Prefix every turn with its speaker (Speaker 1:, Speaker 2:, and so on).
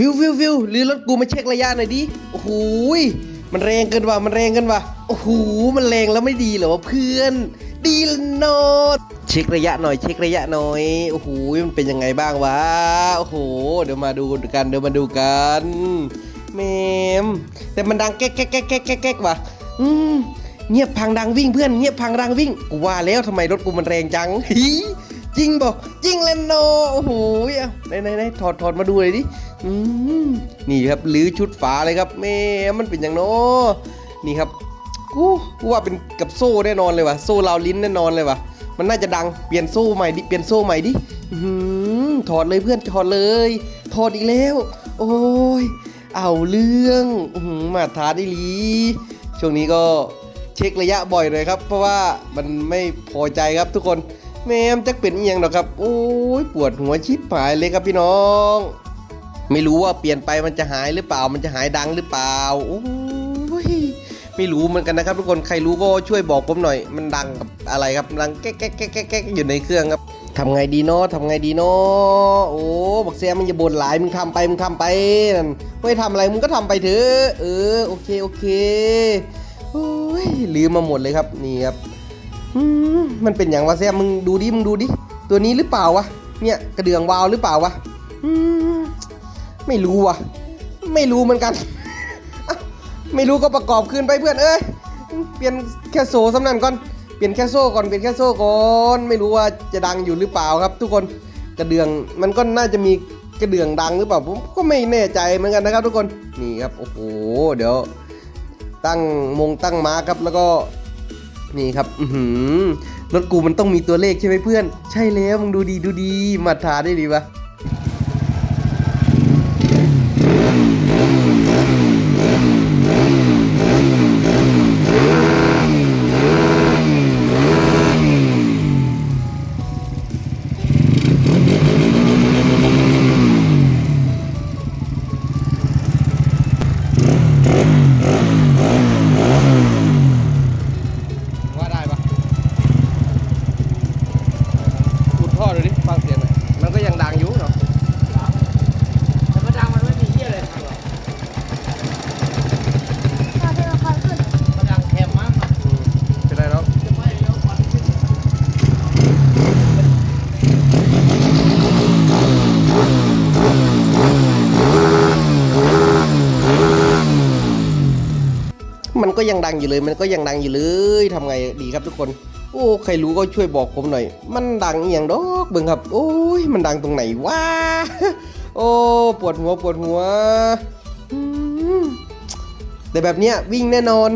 Speaker 1: ฟิวฟิวฟิวหรือรถกูมาเช็คระยะหน่อยดิ โอ้โหมันแรงเกินว่ะ มันแรงเกินว่ะ โอ้โห มันแรงแล้วไม่ดีเหรอวะเพื่อน ดีละโนดเช็คระยะหน่อย เช็คระยะหน่อย โอ้โห มันเป็นยังไงบ้างวะ โอ้โห เดี๋ยวมาดูกัน เดี๋ยวมาดูกันแมม แต่มันดังแก๊กแก๊กแก๊กแก๊กแก๊กแก๊กว่ะ อืม เงียบพังดังวิ่งเพื่อน เงียบพังดังวิ่ง กูว่าแล้วทำไมรถกูมันแรงจังฮี จริงบอกจริงเลยโนโอ้โหเอาไหนไหนไหนถอดถอดมาดูเลยดิอืมนี่ครับหรือชุดฝาเลยครับแม่มันเป็นอย่างโนนี่ครับกูกูว่าเป็นกับโซ่แน่นอนเลยว่ะโซ่ราวลิ้นแน่นอนเลยว่ะมันน่าจะดังเปลี่ยนโซ่ใหม่ดิเปลี่ยนโซ่ใหม่ดิอือหือถอดเลยเพื่อนถอดเลยถอดอีกแล้ว โอ้ยเอาเรื่องอมาทานได้ลีช่วงนี้ก็เช็คระยะบ่อยเลยครับ เพราะว่ามันไม่พอใจครับทุกคน แม่มจักเป็นอีหยังหรอกครับ โอ้ยปวดหัวชิบหายเลยครับพี่น้อง ไม่รู้ว่าเปลี่ยนไปมันจะหายหรือเปล่า มันจะหายดังหรือเปล่า โอ้ยไม่รู้เหมือนกันนะครับทุกคนใครรู้ก็ช่วยบอกผมหน่อย มันดังกับอะไรครับดังแก๊กแก๊กแก๊กแก๊กแก๊กอยู่ในเครื่องครับทำไงดีเนาะทำไงดีเนาะโอ้บักแซมมันจะบ่นหลายมึงทำไปมึงทำไปนั่นไม่ทำอะไรมึงก็ทำไปเถอะเออโอเคโอเคโอ้ยลืมมาหมดเลยครับนี่ครับ อืมมันเป็นอย่างวะแซมมึงดูดิมึงดูดิตัวนี้หรือเปล่าวะเนี่ยกระเดื่องวาวหรือเปล่าวะอืมไม่รู้วะไม่รู้เหมือนกัน ไม่รู้ก็ประกอบคืนไปเพื่อนเอ้ยเปลี่ยนแค่โซ่สำนันก่อนเปลี่ยนแค่โซ่ก่อนเปลี่ยนแค่โซ่ก่อนไม่รู้ว่าจะดังอยู่หรือเปล่าครับ ทุกคนกระเดื่องมันก็น่าจะมีกระเดื่องดังหรือเปล่าผมก็ไม่แน่ใจเหมือนกันนะครับ ทุกคนนี่ครับโอ้โหเดี๋ยว ตั้งมงตั้งมาร์ครับแล้วก็ นี่ครับอืรถกูมันต้องมีตัวเลขใช่ไหมเพื่อน ใช่แล้วมึงดูดีดูดีมาทาได้ดีปะ ท่อดูดิฟังเสียงหน่อยมันก็ยังดังอยู่เนาะ
Speaker 2: แต่มันดังมันไม่มีเหี้ยอะไรทำหรอก
Speaker 3: พอเธอคอยขึ้น
Speaker 2: มันดังแคมมากมัน
Speaker 1: อืมเป็นไรเนาะ
Speaker 2: จะไม่เลี้ยวควันขึ้น
Speaker 1: มันก็ยังดังอยู่เลย มันก็ยังดังอยู่เลยทำไงดีครับทุกคน โอ้ใครรู้ก็ช่วยบอกผมหน่อย มันดังอย่างดอกเบิ่งครับ โอ้ยมันดังตรงไหนวะโอ้ปวดหัวปวดหัวแต่แบบเนี้ยวิ่งแน่นอน